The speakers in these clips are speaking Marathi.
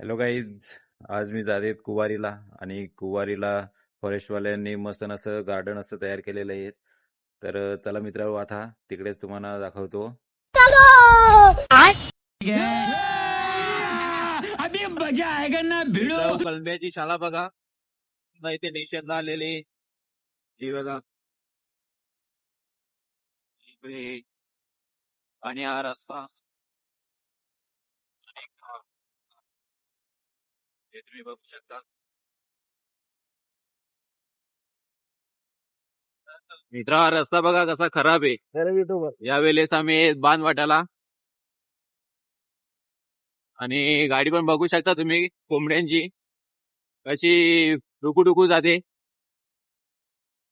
हॅलो गाईज आज मी जाते कुवारीला आणि कुवारीला फॉरेस्टवाल्यांनी मस्त असं गार्डन असं तयार केलेलं आहे. तर चला मित्रांनो आता तिकडेच तुम्हाला दाखवतो. अभी मजा आएगा ना भिड़ो! मित्रांनो, कलब्याची शाळा बघा. नाही ते निषेध आलेले ही बघा. इकडे. आणि हा रस्ता. हे तुम्ही बघू शकता मित्र हा रस्ता बघा कसा खराब आहे. यावेळेस आम्ही बांध वाटाला आणि गाडी पण बघू शकता तुम्ही कोंबड्यांची. कशी डुकू डुकू जाते.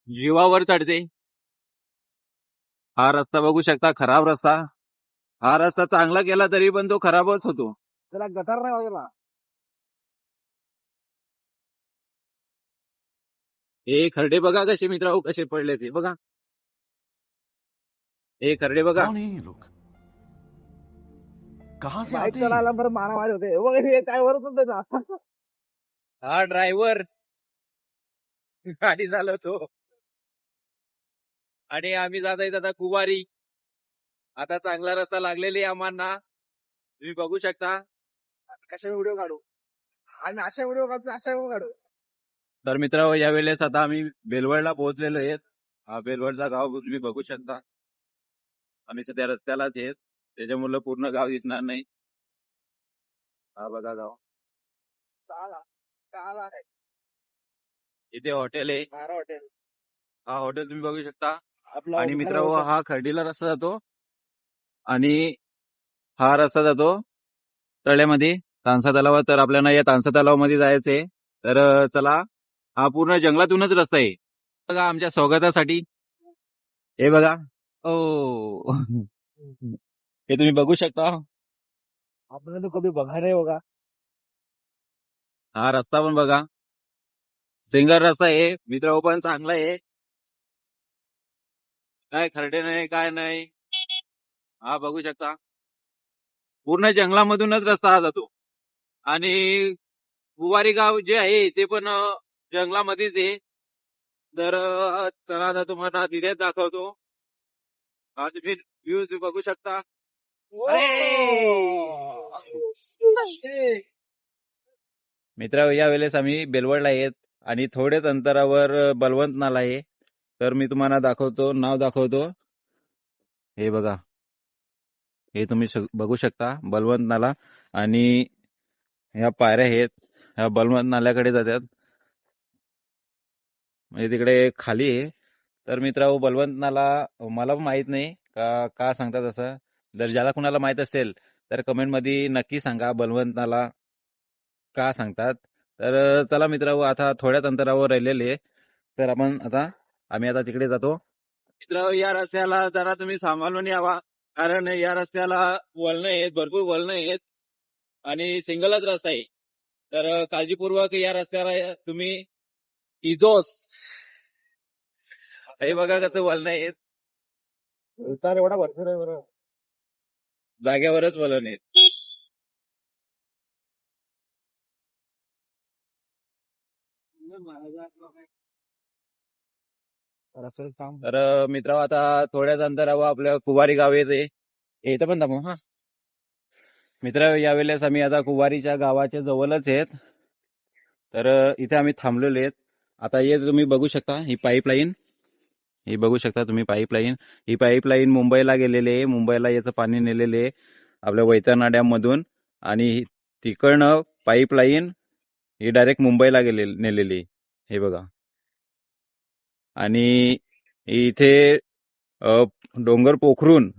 जीवावर चढते. हा रस्ता बघू शकता खराब रस्ता. हा रस्ता चांगला केला तरी पण तो खराबच होतो. त्याला गटार नाही वगैरे हे खरडे बघा कसे मित्र कसे पडले ते बघा. हे खरडे बघा. कौन है ये लोग कहाँ से बाईक आते हैं? चालायला बरं मारामारी होते. बघ हे काय वरच होते ना? हा ड्रायव्हर गाडी चालवतो. आणि आम्ही जात आहेत आता कुवारी. आता चांगला रस्ता लागलेली आहे आम्हाला तुम्ही बघू शकता. कशा व्हिडिओ काढू? आम्ही अशा व्हिडिओ काढतो अशा व्हिडिओ काढू. तर मित्र या वेळेस आता आम्ही बेलवडला पोहोचलेलो आहेत. हा बेलवडचा गाव तुम्ही बघू शकता. आम्ही सध्या रस्त्यालाच आहेत. त्याच्यामुळे पूर्ण गाव दिसणार नाही. हा बघा गाव. इथे हॉटेल आहे. हॉटेल. हा हॉटेल तुम्ही बघू शकता. आणि मित्र हा खर्डीला रस्ता जातो. आणि हा रस्ता जातो तळ्यामध्ये. तानसा तलावात. तर आपल्याला या तानसा तलावामध्ये जायचंय. तर चला हा पूर्ण जंगलातूनच रस्ता आहे. बघा आमच्या स्वागतासाठी. हे बघा. ओ. हे तुम्ही बघू शकता. आपण तो कधी बघा नाही बघा. हा रस्ता पण बघा. सिंगल रस्ता आहे. मित्र पण चांगला आहे. काय खरडे नाही काय नाही. हा बघू शकता. पूर्ण जंगलामधूनच रस्ता हा जातो. आणि गुवारी गाव जे आहे ते पण जंगलामध्येच आहे. तर चला आता तुम्हाला तिथेच दाखवतो. हा तुम्ही व्ह्यूज बघू शकता. मित्र या वेळेस आम्ही बेलवडला आहेत आणि थोड्याच अंतरावर बलवंत नाला आहे. तर मी तुम्हाला दाखवतो नाव दाखवतो. हे बघा. हे तुम्ही बघू शकता बलवंत नाला आणि ह्या पायऱ्या आहेत. ह्या बलवंत नाल्याकडे जातात. म्हणजे तिकडे खाली आहे. तर मित्र बलवंत नाला मला माहीत माहीत नाही का का सांगतात असं. जर ज्याला कुणाला माहीत असेल तर कमेंटमध्ये नक्की सांगा. बलवंत नाला का सांगतात? तर चला मित्रांनो आता थोड्याच अंतरावर राहिलेले तर आपण आता आम्ही आता तिकडे जातो. मित्र या रस्त्याला जरा तुम्ही सांभाळून यावा. कारण या रस्त्याला वळणं आहेत भरपूर वळणं आहेत. आणि सिंगलच रस्ता आहे. तर काळजीपूर्वक या रस्त्याला तुम्ही इजोस हे बघा कसं वळणं आहेत उतार एवढा भरपूर आहे बरं. जाग्यावरच रस्त्याचं काम. तर मित्र आता थोड्याच अंतरावर आपल्या कुवारी गाव येते. इथं पण थांबू हा. मित्र यावेळेस आम्ही आता कुवारीच्या गावाच्या जवळच आहेत. तर इथे आम्ही थांबलेलो आहेत. आता हे तुम्ही बघू शकता ही पाईपलाईन ही बघू शकता तुम्ही पाईपलाईन ही पाईपलाईन मुंबईला गेलेली आहे. मुंबईला याचं पाणी नेलेले आहे आपल्या वैतरणा डॅममधून आणि तिकडनं पाईपलाईन ही डायरेक्ट मुंबईला गेले नेलेली हे बघा. आणि इथे डोंगर पोखरून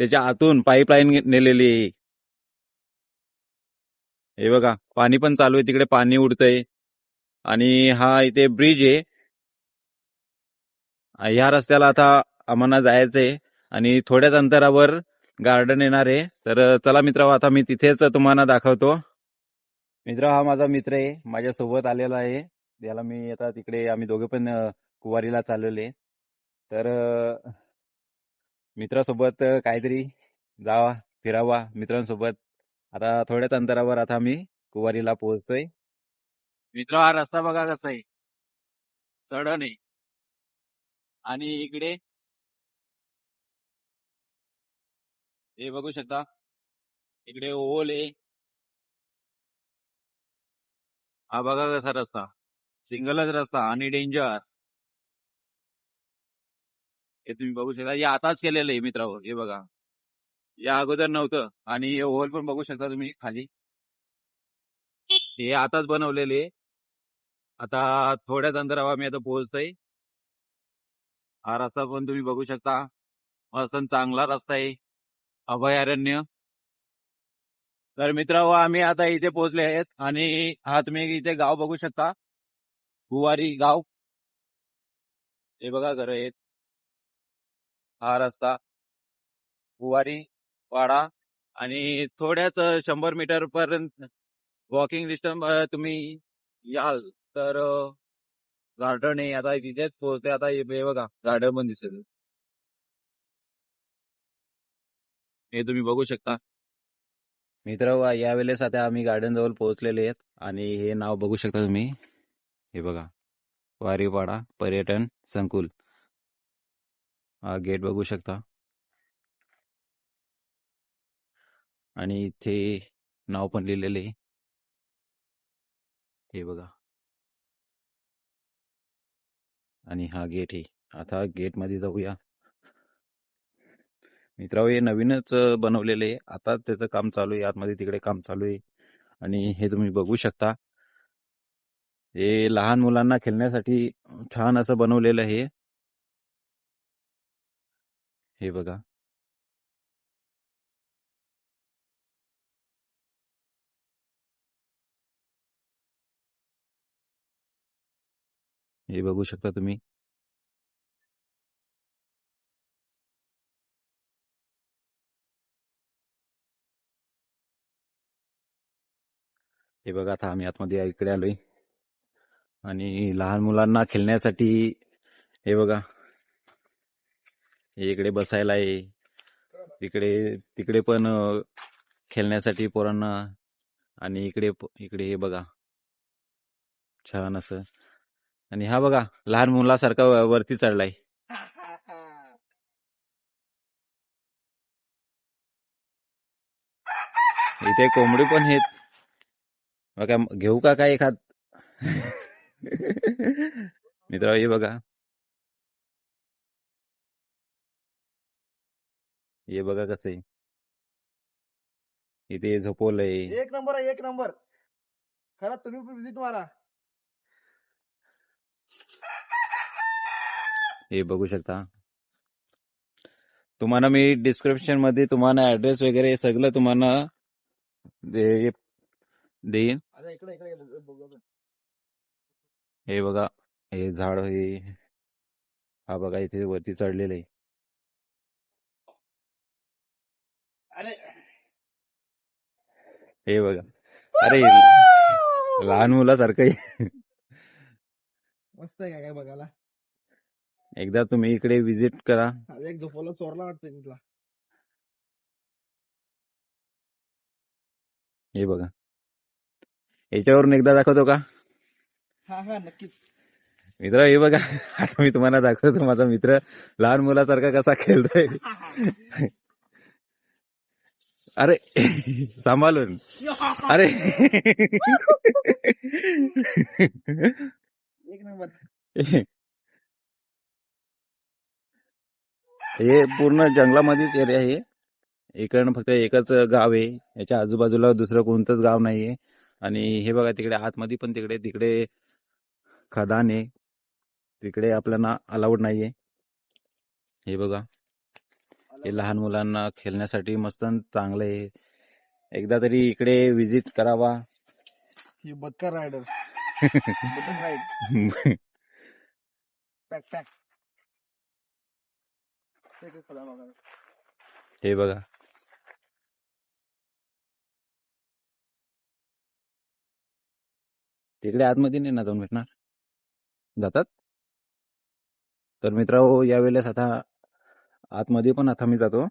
त्याच्या आतून पाईपलाईन नेलेली आहे. हे बघा पाणी पण चालू आहे. तिकडे पाणी उडतंय. आणि हा इथे ब्रिज आहे. ह्या रस्त्याला आता आम्हाला जायचंय आणि थोड्याच अंतरावर गार्डन येणार आहे. तर चला मित्र आता मी तिथेच तुम्हाला दाखवतो. मित्र हा माझा मित्र आहे. माझ्या सोबत आलेला आहे. याला मी आता तिकडे आम्ही दोघे पण कुवारीला चालवले तर मित्रासोबत काहीतरी जावा फिरावा मित्रांसोबत. आता थोड्याच अंतरावर आता आम्ही कुवारीला पोहोचतोय. मित्र हा रस्ता बघा कसा आहे. चढण आहे आणि इकडे? हे बघू शकता. इकडे ओल आहे. हा बघा कसा रस्ता. सिंगलच रस्ता आणि डेंजर. हे तुम्ही बघू शकता. हे आताच केलेलं आहे मित्रावर हे बघा. या अगोदर नव्हतं. आणि हे ओव्हल पण बघू शकता तुम्ही खाली. हे आताच बनवलेले आहे. आता थोड्याच अंतरावर आम्ही आता पोहोचतोय. हा रस्ता पण तुम्ही बघू शकता. मस्त चांगला रस्ता आहे. अभयारण्य. तर मित्रांनो आम्ही आता इथे पोहोचले आहेत आणि हा तुम्ही इथे गाव बघू शकता. कुवारी गाव. हे बघा घर आहेत. हा रस्ता. कुवारी वाडा आणि थोड्याच शंभर मीटर पर्यंत वॉकिंग डिस्टन्स तुम्ही याल. तर गार्डन आहे. आता तिथेच पोहोचते आता हे बघा गार्डन पण दिसेल. हे तुम्ही बघू शकता. मित्र यावेळेस आता आम्ही गार्डन जवळ पोहोचलेले आहेत आणि हे नाव बघू शकता तुम्ही. हे बघा वारीपाडा पर्यटन संकुल. हा गेट बघू शकता. आणि इथे नाव पण लिहिलेले आहे. हे बघा. आणि हा गेट आहे. आता गेटमध्ये जाऊया. मित्रांनो हे नवीनच बनवलेले आहे. आता त्याचं काम चालू आहे. आतमध्ये तिकडे काम चालू आहे. आणि हे तुम्ही बघू शकता. हे लहान मुलांना खेळण्यासाठी छान असं बनवलेलं आहे. हे बघा. हे बघू शकता तुम्ही. हे बघा आता आम्ही आतमध्ये इकडे आलोय. आणि लहान मुलांना खेळण्यासाठी हे बघा. हे इकडे बसायला आहे. तिकडे तिकडे पण खेळण्यासाठी पोरांना. आणि इकडे इकडे हे बघा. छान असं. आणि हा बघा लहान मुलासारखा वरती चढलाय. इथे कोंबडी पण आहेत. बघा घेऊ का काय एखाद? मित्र हे बघा. हे बघा कसं आहे. इथे झोपवलंय. एक नंबर आहे एक नंबर. खरंच तुम्ही विजिट मारा. हे बघू शकता. तुम्हाला मी डिस्क्रिप्शनमध्ये तुम्हाला ऍड्रेस वगैरे सगळं तुम्हाला दे- देईन. हे बघा हे झाड हे हा बघा इथे वरती चढलेलं आहे. अरे. हे बघा. अरे लहान मुलासारखं. मस्त आहे काय काय बघायला? एकदा तुम्ही इकडे विजिट करा. अरे एक झोपवला चोरला वाटतं तिथला. हे बघा. याच्यावरून एकदा दाखवतो का? हा हा नक्कीच. मित्र हे बघा. आता मी तुम्हाला दाखवतो. माझा मित्र लहान मुलासारखा कसा खेळतोय. अरे सांभाळून. अरे. एक नंबर. हे पूर्ण जंगलामध्येच एरिया आहे. इकडनं फक्त एकच गाव आहे. याच्या आजूबाजूला दुसरं कोणतंच गाव नाहीये. आणि हे बघा तिकडे आतमध्ये पण तिकडे तिकडे खदान आहे. तिकडे आपल्याला अलाउड नाहीये. हे बघा. हे लहान मुलांना खेळण्यासाठी मस्त चांगलं आहे. एकदा तरी इकडे विजिट करावा. बदकर रायडर राईड पॅक पॅक हे बघा तिकडे आतमध्ये नाही ना जाऊन भेटणार जातात तर मित्रांनो यावेळेस आता आतमध्ये पण आता मी जातो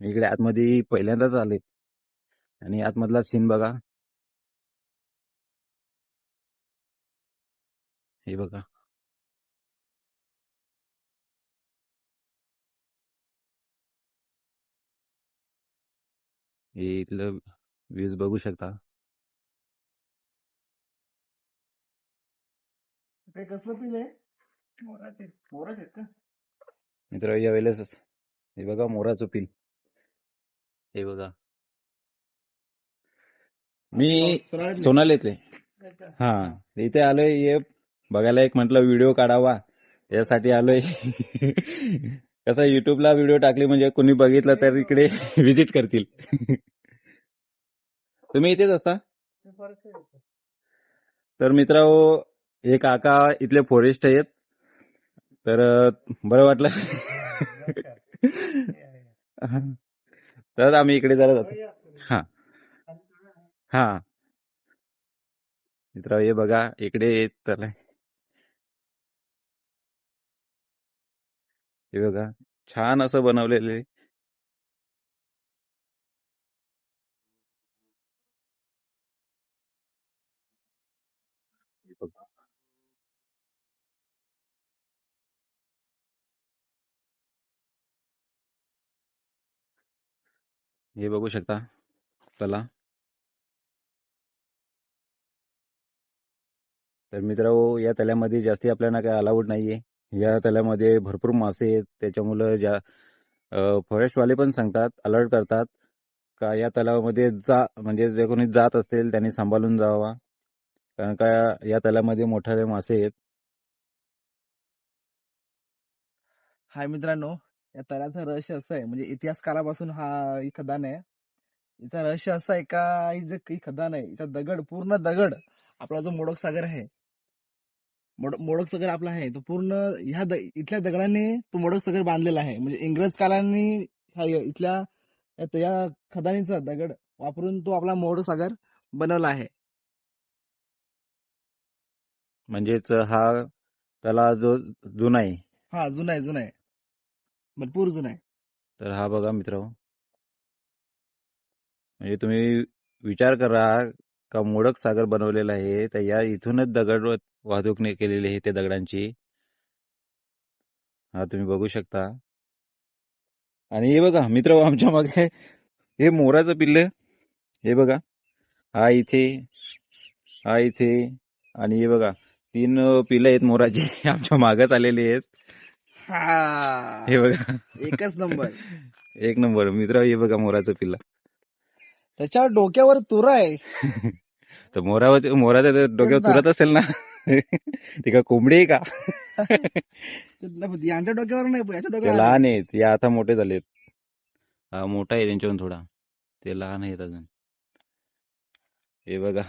इकडे आतमध्ये पहिल्यांदाच आले आणि आतमधला सीन बघा हे बघा हे इथलं व्ह्यूज बघू शकता. ते कसलं पिल आहे? मोराचे मोराच आहेत का? मित्र यावेळेस हे बघा मोराचं पिल हे बघा. मी सोनाळ्यातले? सोनालीतले. हा इथे आलोय हे बघायला एक म्हटलं व्हिडिओ काढावा. यासाठी आलोय. कसं युट्यूबला व्हिडिओ टाकली म्हणजे कोणी बघितलं तर इकडे व्हिजिट करतील. तुम्ही इथेच असता? तर मित्र हे काका इथले फॉरेस्ट आहेत. तर बरं वाटलं. तर आम्ही इकडे जरा जातो. हा. हा. मित्र हे बघा इकडे येत तर हे बघा छान असं बनवलेलं हे बघू शकता. चला. तर मित्र या तल्यामध्ये जास्ती आपल्याला काय अलाउड नाहीये. या तल्यामध्ये भरपूर मासे आहेत. त्याच्यामुळं ज्या फॉरेस्टवाले पण सांगतात अलर्ट करतात. का या तलावामध्ये जा म्हणजे जे कोणी जात असतील त्यांनी सांभाळून जावा. कारण का या तलावामध्ये मोठ्या मासे आहेत. हाय मित्रांनो या तळ्याचं रहस्य असं आहे. म्हणजे इतिहास कालापासून हा ही खदान आहे. याचं रहस्य असं आहे का ही जे ही खदान आहे इथं दगड पूर्ण दगड आपला जो मोडक सागर आहे मोड- मोडक सागर आपला आहे तो पूर्ण ह्या द- इथल्या दगडांनी तो मोडक सागर बांधलेला आहे. म्हणजे इंग्रज कालांनी इथल्या या- खदानीचा दगड वापरून तो आपला मोडक सागर बनवला आहे. म्हणजेच हा तलाव जो जुना आहे. हा जुना आहे जुना आहे. भरपूर जण आहे. तर हा बघा मित्र. म्हणजे तुम्ही विचार करा का मोडक सागर बनवलेला आहे तर या इथूनच दगड वाहतूक ने- केलेली आहे त्या दगडांची. हा तुम्ही बघू शकता. आणि हे बघा मित्र हो, आमच्या मागे हे मोराचं पिल्ल. हे बघा. हा इथे हा इथे आणि हे बघा तीन पिल्ल आहेत मोराचे. आमच्या मागच आलेले आहेत. हा. हे बघा. एकच नंबर. एक नंबर. मित्र हे बघा मोराचं पिल्ल. त्याच्यावर डोक्यावर तुरा आहे. तर मोरावर मोराच्या डोक्यावर. तुरत असेल ना? ती का कोंबडी आहे का? यांच्या डोक्यावर नाही याच्या ते डोक्यावर लहान आहेत. या आता मोठे झालेत. हा मोठा आहे त्यांच्याहून थोडा. ते लहान आहेत अजून. हे बघा.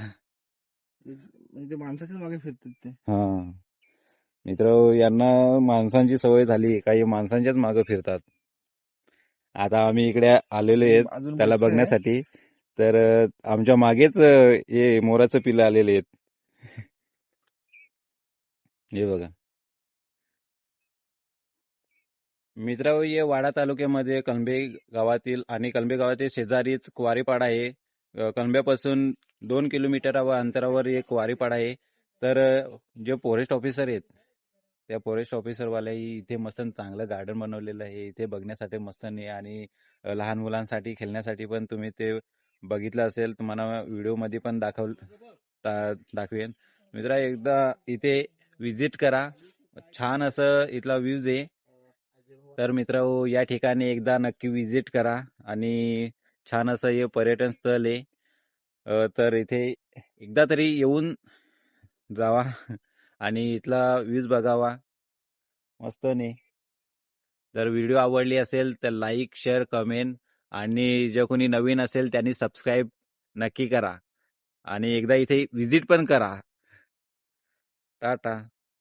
म्हणजे ते माणसाच्याच मागे फिरतात ते. हा. मित्र यांना माणसांची सवय झाली. काही माणसांच्याच मागे फिरतात. आता आम्ही इकडे आलेलो आहेत त्याला. बघण्यासाठी. तर आमच्या मागेच हे मोराचं पिल्लं आलेले आहेत. हे बघा. मित्र हे वाडा तालुक्यामध्ये कलंबे गावातील आणि कलंबे गावातील शेजारीच क्वारीपाडा आहे. कलंब्यापासून दोन किलोमीटर अंतरावर एक क्वारीपाडा आहे. तर जे फॉरेस्ट ऑफिसर आहेत त्या फॉरेस्ट ऑफिसरवाल्या इथे मस्त चांगलं गार्डन बनवलेलं आहे. इथे बघण्यासाठी मस्त नाही आणि लहान मुलांसाठी खेळण्यासाठी पण तुम्ही ते बघितलं असेल. तुम्हाला व्हिडिओमध्ये पण दाखव दा- दाखवेन. मित्र एकदा इथे विजिट करा. छान असं इथला व्ह्यूज आहे. तर मित्र हो, या ठिकाणी एकदा नक्की विजिट करा आणि छान असं हे पर्यटन स्थळ आहे. तर इथे एकदा तरी येऊन जावा. आणि इथला व्ह्यूज बघावा. मस्त नाही जर व्हिडिओ आवडली असेल तर लाईक शेअर कमेंट आणि जे कोणी नवीन असेल त्यांनी सबस्क्राईब नक्की करा. आणि एकदा इथे व्हिजिट पण करा. टाटा.